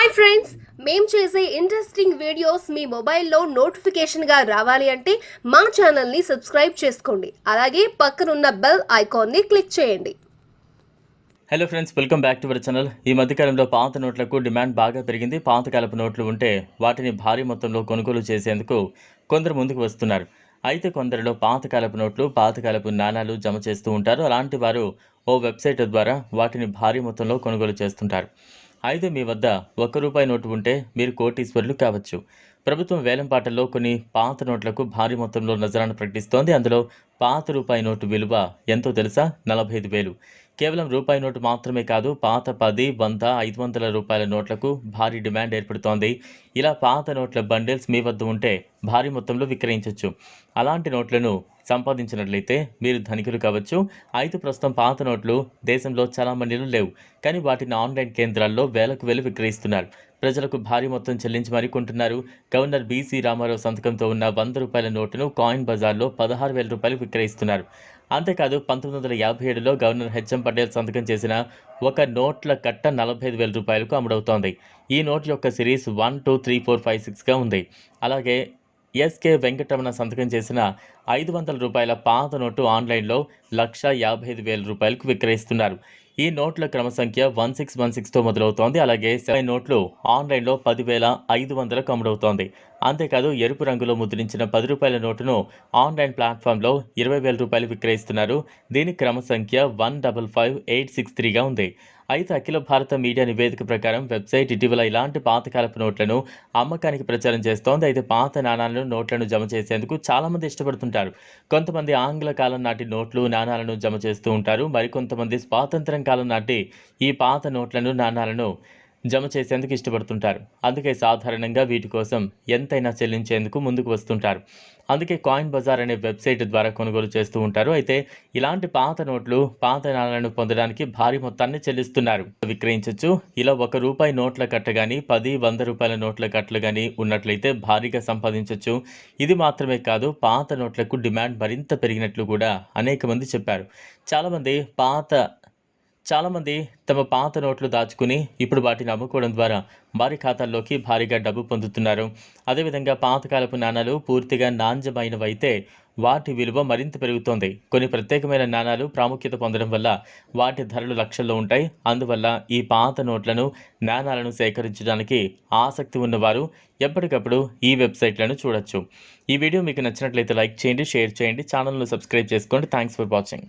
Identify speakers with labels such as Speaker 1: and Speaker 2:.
Speaker 1: Hi friends మేము చేసే interesting videos మీ మొబైల్లో నోటిఫికేషన్గా రావాలి అంటే మా ఛానల్ని సబ్స్క్రైబ్ చేసుకోండి. అలాగే పక్కనున్న బెల్ ఐకాన్ని క్లిక్ చేయండి.
Speaker 2: Hello friends welcome back to our channel ఈ మధ్యకాలంలో పాత నోట్లకు డిమాండ్ బాగా పెరిగింది. పాతకాలపు నోట్లు ఉంటే వాటిని భారీ మొత్తంలో కొనుగోలు చేసేందుకు కొందరు ముందుకు వస్తున్నారు. అయితే కొందరిలో పాతకాలపు నోట్లు పాతకాలపు నాణాలు జమ చేస్తూ ఉంటారు. అలాంటి వారు ఓ వెబ్సైట్ ద్వారా వాటిని భారీ మొత్తంలో కొనుగోలు చేస్తుంటారు. అయితే మీ వద్ద ఒక్క రూపాయి నోటు ఉంటే మీరు కోటీశ్వరులు కావచ్చు. ప్రభుత్వం వేలంపాటల్లో కొన్ని పాత నోట్లకు భారీ మొత్తంలో నజరాను ప్రకటిస్తోంది. అందులో పాత రూపాయి నోటు విలువ ఎంతో తెలుసా? నలభై ఐదు వేలు. కేవలం రూపాయి నోటు మాత్రమే కాదు పాత పది వంద ఐదు వందల రూపాయల నోట్లకు భారీ డిమాండ్ ఏర్పడుతోంది. ఇలా పాత నోట్ల బండిల్స్ మీ వద్ద ఉంటే భారీ మొత్తంలో విక్రయించవచ్చు అలాంటి నోట్లను సంపాదించినట్లయితే మీరు ధనికులు కావచ్చు. అయితే ప్రస్తుతం పాత నోట్లు దేశంలో చాలా లేవు. కానీ వాటిని ఆన్లైన్ కేంద్రాల్లో వేలకు వేలు విక్రయిస్తున్నారు. ప్రజలకు భారీ మొత్తం చెల్లించి మరీ కొంటున్నారు. గవర్నర్ బీసీ రామారావు సంతకంతో ఉన్న వంద రూపాయల నోటును కాయిన్ బజార్లో పదహారు వేల రూపాయలు విక్రయిస్తున్నారు. అంతేకాదు పంతొమ్మిది వందల యాభై ఏడులో గవర్నర్ హెచ్ఎం పటేల్ సంతకం చేసిన ఒక నోట్ల కట్ట నలభై ఐదు వేల రూపాయలకు అమ్ముడవుతోంది. ఈ నోట్ యొక్క series one two three four five సిక్స్గా ఉంది. అలాగే ఎస్కే వెంకటరమణ సంతకం చేసిన ఐదు వందల రూపాయల పాత నోటు ఆన్లైన్లో లక్ష యాభై ఐదు వేల రూపాయలకు విక్రయిస్తున్నారు. ఈ నోట్ల క్రమ సంఖ్య వన్ సిక్స్ వన్ సిక్స్తో మొదలవుతోంది. అలాగే సెవెన్ నోట్లు ఆన్లైన్లో పదివేల ఐదు వందలకు అమ్ముడవుతోంది. అంతేకాదు ఎరుపు రంగులో ముద్రించిన పది రూపాయల నోటును ఆన్లైన్ ప్లాట్ఫామ్లో ఇరవై వేల రూపాయలు విక్రయిస్తున్నారు. దీని క్రమ సంఖ్య one double five eight six త్రీగా ఉంది. అయితే అఖిల భారత మీడియా నివేదిక ప్రకారం వెబ్సైట్ ఇటీవల ఇలాంటి పాతకాలపు నోట్లను అమ్మకానికి ప్రచారం చేస్తోంది. అయితే పాత నాణాలను నోట్లను జమ చేసేందుకు చాలామంది ఇష్టపడుతుంటారు. కొంతమంది ఆంగ్ల కాలం నాటి నోట్లు నాణాలను జమ చేస్తూ ఉంటారు. మరికొంతమంది స్వాతంత్రం కాలం నాటి ఈ పాత నోట్లను నాణాలను జమ చేసేందుకు ఇష్టపడుతుంటారు. అందుకే సాధారణంగా వీటి కోసం ఎంతైనా చెల్లించేందుకు ముందుకు వస్తుంటారు. అందుకే కాయిన్ బజార్ అనే వెబ్సైట్ ద్వారా కొనుగోలు చేస్తూ ఉంటారు. అయితే ఇలాంటి పాత నోట్లు పాత నాణాలను పొందడానికి భారీ మొత్తాన్ని చెల్లిస్తున్నారు. విక్రయించవచ్చు ఇలా ఒక రూపాయి నోట్ల కట్ట కానీ పది వంద రూపాయల నోట్ల కట్టలు కానీ ఉన్నట్లయితే భారీగా సంపాదించవచ్చు ఇది మాత్రమే కాదు పాత నోట్లకు డిమాండ్ మరింత పెరిగినట్లు కూడా అనేక మంది చెప్పారు. చాలామంది పాత చాలామంది తమ పాత నోట్లు దాచుకుని ఇప్పుడు వాటిని అమ్ముకోవడం ద్వారా వారి ఖాతాల్లోకి భారీగా డబ్బు పొందుతున్నారు. అదేవిధంగా పాతకాలపు నాణాలు పూర్తిగా నాణ్యమైనవైతే వాటి విలువ మరింత పెరుగుతోంది. కొన్ని ప్రత్యేకమైన నాణాలు ప్రాముఖ్యత పొందడం వల్ల వాటి ధరలు లక్షల్లో ఉంటాయి. అందువల్ల ఈ పాత నోట్లను నాణాలను సేకరించడానికి ఆసక్తి ఉన్నవారు ఎప్పటికప్పుడు ఈ వెబ్సైట్లను చూడొచ్చు. ఈ వీడియో మీకు నచ్చినట్లయితే లైక్ చేయండి షేర్ చేయండి ఛానల్ను సబ్స్క్రైబ్ చేసుకోండి. Thanks for watching.